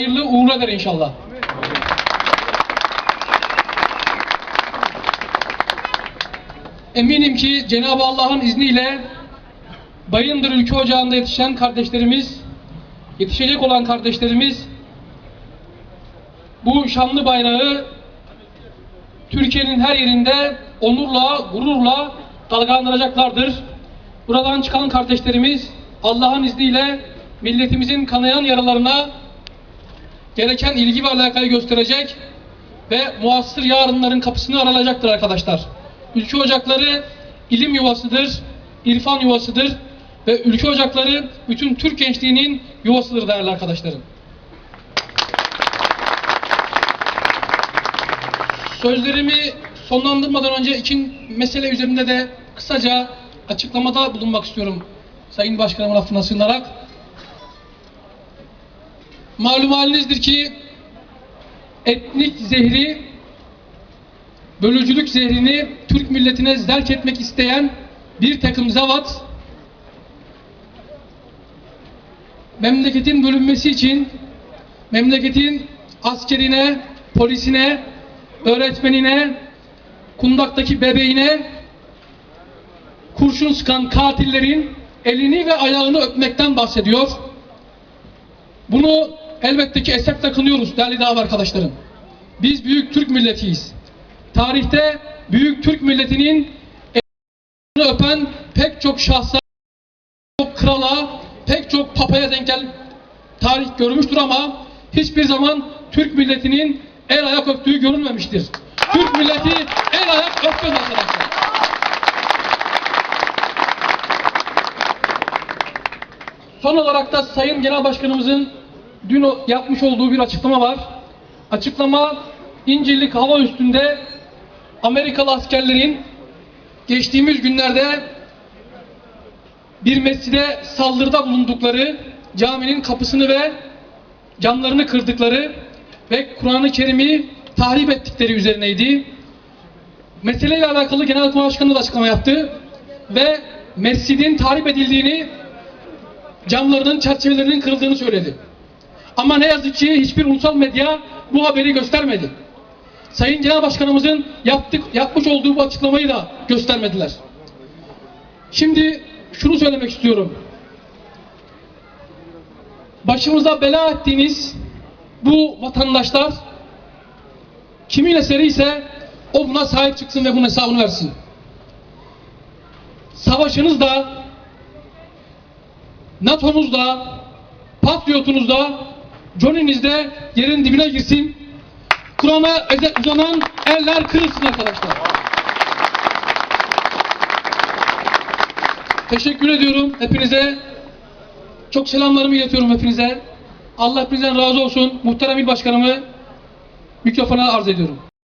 hayırlı uğurlu eder inşallah. Eminim ki Cenab-ı Allah'ın izniyle Bayındır Ülke Ocağı'nda yetişen kardeşlerimiz, yetişecek olan kardeşlerimiz bu şanlı bayrağı Türkiye'nin her yerinde onurla, gururla dalgalandıracaklardır. Buradan çıkan kardeşlerimiz Allah'ın izniyle milletimizin kanayan yaralarına gereken ilgi ve alakayı gösterecek ve muasır yarınların kapısını aralayacaktır arkadaşlar. Ülke ocakları ilim yuvasıdır, irfan yuvasıdır ve ülke ocakları bütün Türk gençliğinin yuvasıdır değerli arkadaşlarım. Sözlerimi sonlandırmadan önce iki mesele üzerinde de kısaca açıklamada bulunmak istiyorum. Sayın Başkanımın affına sığınarak. Malum halinizdir ki etnik zehri, bölücülük zehrini Türk milletine zerk etmek isteyen bir takım zavat memleketin bölünmesi için memleketin askerine, polisine, öğretmenine, kundaktaki bebeğine kurşun sıkan katillerin elini ve ayağını öpmekten bahsediyor. Bunu elbette ki esefle kınıyoruz değerli dava arkadaşlarım. Biz büyük Türk milletiyiz. Tarihte büyük Türk milletinin elini öpen pek çok şahsa, çok krala, pek çok papaya denk gel tarih görmüştür ama hiçbir zaman Türk milletinin el ayak öptüğü görülmemiştir. Türk milleti el ayak öpmez arkadaşlar. Son olarak da Sayın Genel Başkanımızın dün yapmış olduğu bir açıklama var. Açıklama İncirlik hava üstünde Amerikalı askerlerin geçtiğimiz günlerde bir mescide saldırıda bulundukları, caminin kapısını ve camlarını kırdıkları ve Kur'an-ı Kerim'i tahrip ettikleri üzerineydi. Meseleyle alakalı Genelkurmay Başkanı da açıklama yaptı ve mescidin tahrip edildiğini, camlarının, çerçevelerinin kırıldığını söyledi. Ama ne yazık ki hiçbir ulusal medya bu haberi göstermedi. Sayın Genel Başkanımızın yaptık, yapmış olduğu bu açıklamayı da göstermediler. Şimdi şunu söylemek istiyorum. Başımıza bela ettiğiniz bu vatandaşlar kimin eseri ise o buna sahip çıksın ve bunun hesabını versin. Savaşınız da NATO'nuz da Patriot'unuz da Johnny'niz de yerin dibine girsin. Kur'an'a uzanan eller kırılsın arkadaşlar. Teşekkür ediyorum hepinize. Çok selamlarımı iletiyorum hepinize. Allah hepinizden razı olsun. Muhterem İl Başkanımı mikrofona arz ediyorum.